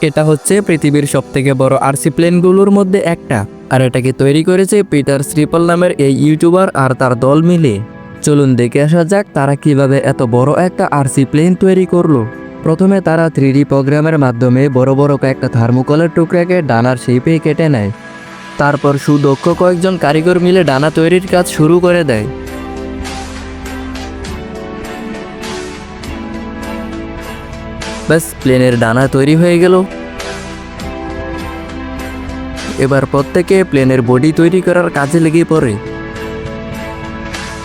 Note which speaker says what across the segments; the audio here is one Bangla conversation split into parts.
Speaker 1: এটা হচ্ছে পৃথিবীর সব থেকে বড় আরসি প্লেনগুলোর মধ্যে একটা। আর এটাকে তৈরি করেছে পিটার শ্রিপল নামের এই ইউটিউবার আর তার দল মিলে। চলুন দেখে আসা যাক তারা কীভাবে এত বড় একটা আরসি প্লেন তৈরি করল। প্রথমে তারা থ্রি প্রোগ্রামের মাধ্যমে বড় বড় কয়েকটা থার্মোকলের টুকরাকে ডানার শেপে কেটে নেয়। তারপর সুদক্ষ কয়েকজন কারিগর মিলে ডানা তৈরির কাজ শুরু করে দেয়। ব্যাস, প্লেনের ডানা তৈরি হয়ে গেল। এবার প্রত্যেকে প্লেনের বডি তৈরি করার কাজে লেগে পড়ে।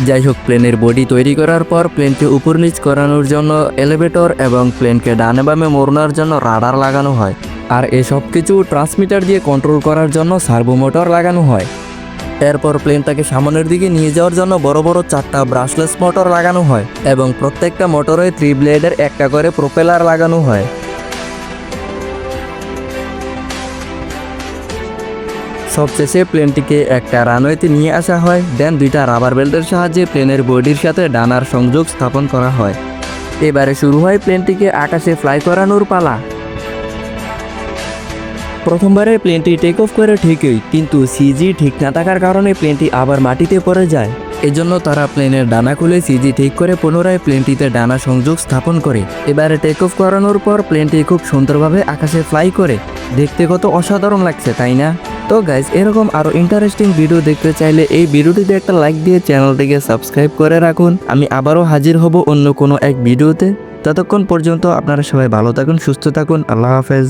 Speaker 1: যাই হোক, প্লেনের বডি তৈরি করার পর প্লেনকে উপর নিচ করানোর জন্য এলিভেটর এবং প্লেনকে ডানে বামে মোড়ানোর জন্য রাডার লাগানো হয়। আর এসব কিছু ট্রান্সমিটার দিয়ে কন্ট্রোল করার জন্য সার্ভো মোটর লাগানো হয়। এরপর প্লেনটাকে সামনের দিকে নিয়ে যাওয়ার জন্য বড় বড় চারটা ব্রাশলেস মোটর লাগানো হয় এবং প্রত্যেকটা মোটরে থ্রি ব্লেডের একটা করে প্রোপেলার লাগানো হয়। সবশেষে প্লেনটিকে একটা রানওয়েতে নিয়ে আসা হয় দেন দুইটা রাবার বেল্টের সাহায্যে প্লেনের বডির সাথে ডানার সংযোগ স্থাপন করা হয়। এবারে শুরু হয় প্লেনটিকে আকাশে ফ্লাই করানোর পালা। প্রথমবারে প্লেনটি টেক অফ করে ঠিকই, কিন্তু সিজি ঠিক না থাকার কারণে প্লেনটি আবার মাটিতে পড়ে যায়। এজন্য তারা প্লেনের ডানা খুলে সিজি ঠিক করে পুনরায় প্লেনটিতে ডানা সংযোগ স্থাপন করে। এবারে টেক অফ করানোর পর প্লেনটি খুব সুন্দরভাবে আকাশে ফ্লাই করে। দেখতে কত অসাধারণ লাগছে, তাই না? তো গাইজ এরকম আরও ইন্টারেস্টিং ভিডিও দেখতে চাইলে এই ভিডিওটিতে একটা লাইক দিয়ে চ্যানেলটিকে সাবস্ক্রাইব করে রাখুন। আমি আবারও হাজির হব অন্য কোনো এক ভিডিওতে ততক্ষণ পর্যন্ত আপনারা সবাই ভালো থাকুন, সুস্থ থাকুন। আল্লাহ হাফেজ।